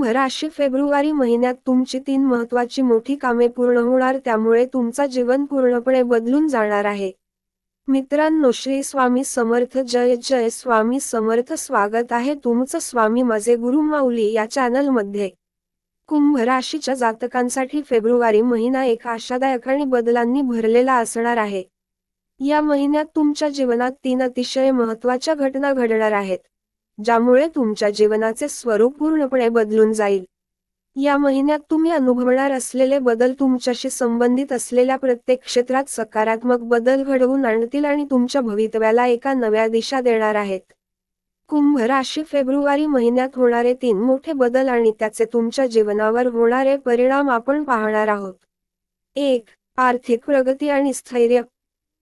कुंभ राशी फेब्रुवारी महिन्यात तुमची तीन महत्वाची मोठी कामे पूर्ण होणार त्यामुळे तुमचा जीवन पूर्णपणे बदलून जाणार आहे. मित्रांनो श्री स्वामी समर्थ जय जय स्वामी समर्थ स्वागत आहे तुमचं स्वामी माझे गुरु माऊली या चॅनलमध्ये. कुंभ राशीच्या जातकांसाठी फेब्रुवारी महिना एक आशादायक आणि बदलांनी भरलेला असणार आहे. या महिन्यात तुमच्या जीवनात तीन अतिशय महत्त्वाच्या घटना घडणार आहेत. ज्यामुळे तुमच्या जीवनाचे स्वरूप पूर्णपणे बदलून जाईल. या महिन्यात तुम्ही अनुभवणार असलेले बदल तुमच्याशी संबंधित असलेल्या प्रत्येक क्षेत्रात सकारात्मक बदल घडवून आणतील आणि तुमच्या भवितव्याला एका नव्या दिशा देणार आहेत. कुंभ राशी फेब्रुवारी महिन्यात होणारे तीन मोठे बदल आणि त्याचे तुमच्या जीवनावर होणारे परिणाम आपण पाहणार आहोत. एक आर्थिक प्रगती आणि स्थैर्य.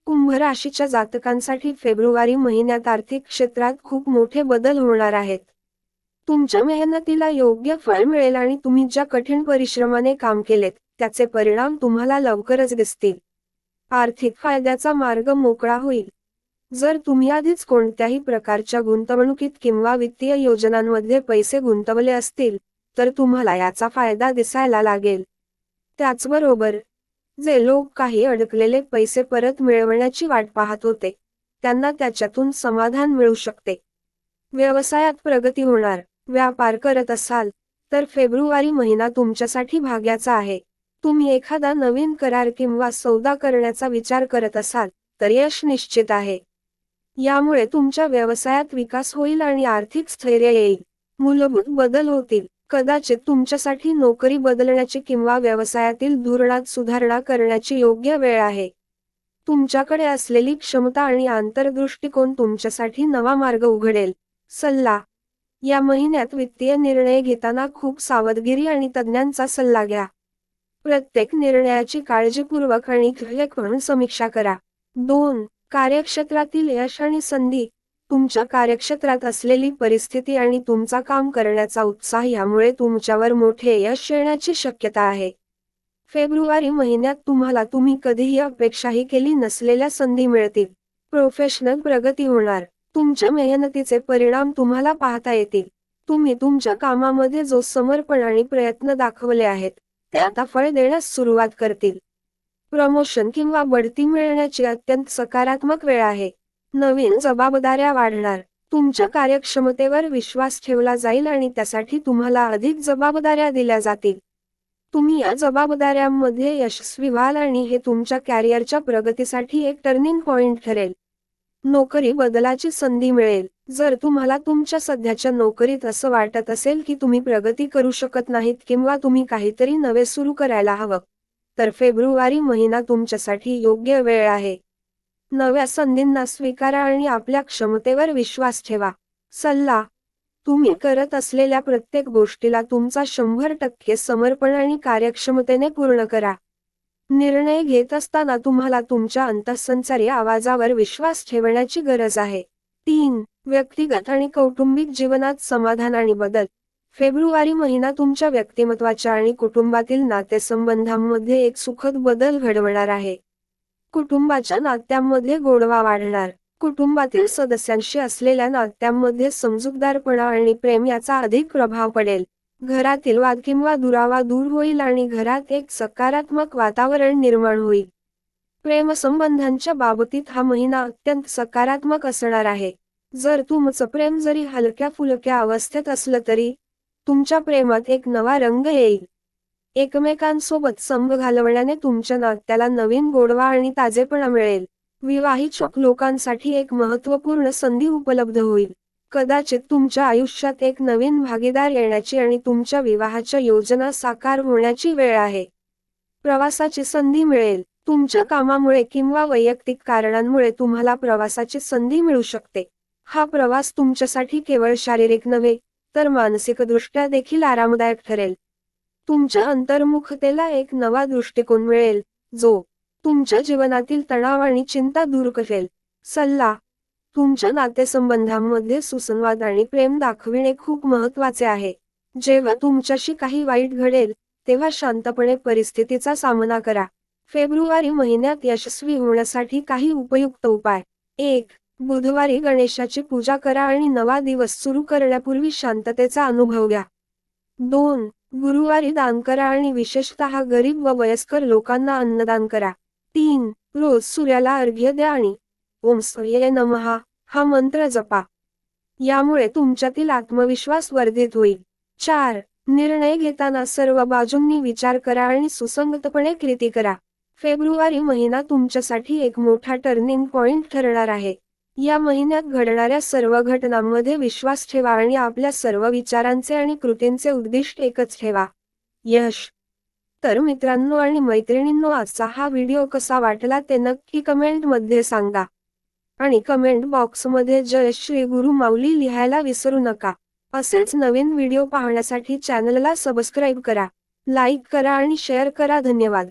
कुंभ राशीच्या जातकांसाठी फेब्रुवारी महिन्यात आर्थिक क्षेत्रात खूप मोठे बदल होणार आहेत. तुमच्या मेहनतीला योग्य फळ मिळेल आणि तुम्ही ज्या कठीण परिश्रमाने काम केलेत त्याचे परिणाम तुम्हाला लवकरच दिसतील. आर्थिक फायद्याचा मार्ग मोकळा होईल. जर तुम्ही आधीच कोणत्याही प्रकारच्या गुंतवणुकीत किंवा वित्तीय योजनांमध्ये पैसे गुंतवले असतील तर तुम्हाला याचा फायदा दिसायला लागेल. त्याचबरोबर जे लोक काही अडकलेले पैसे परत मिळवण्याची वाट पाहत होते त्यांना त्याच्यातून समाधान मिळू शकते. व्यवसायात प्रगती होणार व्यापार करत असाल तर फेब्रुवारी महिना तुमच्यासाठी भाग्याचा आहे. तुम्ही एखादा नवीन करार किंवा सौदा करण्याचा विचार करत असाल तर यश निश्चित आहे. यामुळे तुमच्या व्यवसायात विकास होईल आणि आर्थिक स्थैर्य येईल. मूलभूत बदल होतील. कदाचित तुमच्यासाठी नोकरी बदलण्याची किंवा व्यवसायातील धोरणात सुधारणा करण्याची योग्य वेळ आहे. तुमच्याकडे असलेली क्षमता आणि आंतरदृष्टिकोन तुमच्यासाठी नवा मार्ग उघडेल. सल्ला. या महिन्यात वित्तीय निर्णय घेताना खूप सावधगिरी आणि तज्ज्ञांचा सल्ला घ्या. प्रत्येक निर्णयाची काळजीपूर्वक आणि म्हणून समीक्षा करा. दोन. कार्यक्षेत्रातील यश आणि संधी. तुमच्या कार्यक्षेत्रात असलेली परिस्थिती आणि तुमचा काम करण्याचा उत्साह यामुळे तुमच्यावर मोठे यश येण्याची शक्यता आहे. फेब्रुवारी महिन्यात तुम्हाला तुम्ही कधीही अपेक्षाही केली नसलेल्या संधी मिळतील. प्रोफेशनल प्रगती होणार. तुमच्या मेहनतीचे परिणाम तुम्हाला पाहता येतील. तुम्ही तुमच्या कामामध्ये जो समर्पण आणि प्रयत्न दाखवले आहेत ते आता फळ देण्यास सुरुवात करतील. प्रमोशन किंवा बढती मिळण्याची अत्यंत सकारात्मक वेळ आहे. नवीन जबाबदाऱ्या वाढणार. तुमच्या कार्यक्षमतेवर विश्वास ठेवला जाईल आणि त्यासाठी तुम्हाला अधिक जबाबदाऱ्या दिल्या जातील. तुम्ही या जबाबदाऱ्यांमध्ये यशस्वी व्हाल आणि हे तुमच्या कॅरियरच्या प्रगतीसाठी एक टर्निंग पॉइंट ठरेल. नोकरी बदलाची संधी मिळेल. जर तुम्हाला तुमच्या सध्याच्या नोकरीत असं वाटत असेल की तुम्ही प्रगती करू शकत नाहीत किंवा तुम्ही काहीतरी नवे सुरू करायला हवं तर फेब्रुवारी महिना तुमच्यासाठी योग्य वेळ आहे. नव्या संधींना स्वीकारा आणि आपल्या क्षमतेवर विश्वास ठेवा. सल्ला तुम्ही करत असलेल्या प्रत्येक गोष्टीला तुमचा शंभर टक्के समर्पण आणि कार्यक्षमतेने पूर्ण करा. निर्णय घेत असताना तुम्हाला तुमच्या अंतःसंचारी आवाजावर विश्वास ठेवण्याची गरज आहे. तीन व्यक्तिगत आणि कौटुंबिक जीवनात समाधान आणि बदल. फेब्रुवारी महिना तुमच्या व्यक्तिमत्वाच्या आणि कुटुंबातील नातेसंबंधांमध्ये एक सुखद बदल घडवणार आहे. कुटुंबाच्या नात्यांमध्ये गोडवा वाढणार. कुटुंबातील सदस्यांशी असलेल्या नात्यांमध्ये समजूतदारपणा आणि प्रेम याचा अधिक प्रभाव पडेल. घरातील वाद किंवा दुरावा दूर होईल आणि घरात एक सकारात्मक वातावरण निर्माण होईल. प्रेमसंबंधांच्या बाबतीत हा महिना अत्यंत सकारात्मक असणार आहे. जर तुमचं प्रेम जरी हलक्या फुलक्या अवस्थेत असलं तरी तुमच्या प्रेमात एक नवा रंग येईल. एकमेकांसोबत संभ घालवण्याने तुमच्या नात्याला नवीन गोडवा आणि ताजेपणा मिळेल. विवाहित लोकांसाठी एक महत्त्वपूर्ण संधी उपलब्ध होईल. कदाचित तुमच्या आयुष्यात एक नवीन भागीदार येण्याची आणि तुमच्या विवाहाच्या योजना साकार होण्याची वेळ आहे. प्रवासाची संधी मिळेल. तुमच्या कामामुळे किंवा वैयक्तिक कारणांमुळे तुम्हाला प्रवासाची संधी मिळू शकते. हा प्रवास तुमच्यासाठी केवळ शारीरिक नव्हे तर मानसिकदृष्ट्या देखील आरामदायक ठरेल. तुमच्या अंतर्मुखतेला एक नवा दृष्टिकोन मिळेल जो तुमच्या जीवनातील तणाव आणि चिंता दूर करेल. सल्ला तुमच्या नातेसंबंधांमध्ये सुसंवाद आणि प्रेम दाखविणे खूप महत्त्वाचे आहे. जेव्हा तुमच्याशी काही वाईट घडेल तेव्हा शांतपणे परिस्थितीचा सामना करा. फेब्रुवारी महिन्यात यशस्वी होण्यासाठी काही उपयुक्त उपाय. एक बुधवारी गणेशाची पूजा करा आणि नवा दिवस सुरू करण्यापूर्वी शांततेचा अनुभव घ्या. दोन गुरुवारी दान करा आणि विशेषतः गरीब व वयस्कर लोकांना अन्नदान करा. तीन रोज सूर्याला अर्घ्य द्या आणि ओम सूर्य नमहा हा मंत्र जपा. यामुळे तुमच्यातील आत्मविश्वास वर्धित होईल. चार निर्णय घेताना सर्व बाजूंनी विचार करा आणि सुसंगतपणे कृती करा. फेब्रुवारी महिना तुमच्यासाठी एक मोठा टर्निंग पॉइंट ठरणार आहे. या महिन्यात घडणाऱ्या सर्व घटनांमध्ये विश्वास ठेवा आणि आपल्या सर्व विचारांचे आणि कृतींचे उद्दिष्ट एकच ठेवा. यश. तर मित्रांनो आणि मैत्रिणींनो आजचा हा व्हिडिओ कसा वाटला ते नक्की कमेंटमध्ये सांगा. आणि कमेंट बॉक्समध्ये जय श्री गुरु माऊली लिहायला विसरू नका. असेच नवीन व्हिडिओ पाहण्यासाठी चॅनलला सबस्क्राईब करा. लाईक करा आणि शेअर करा. धन्यवाद.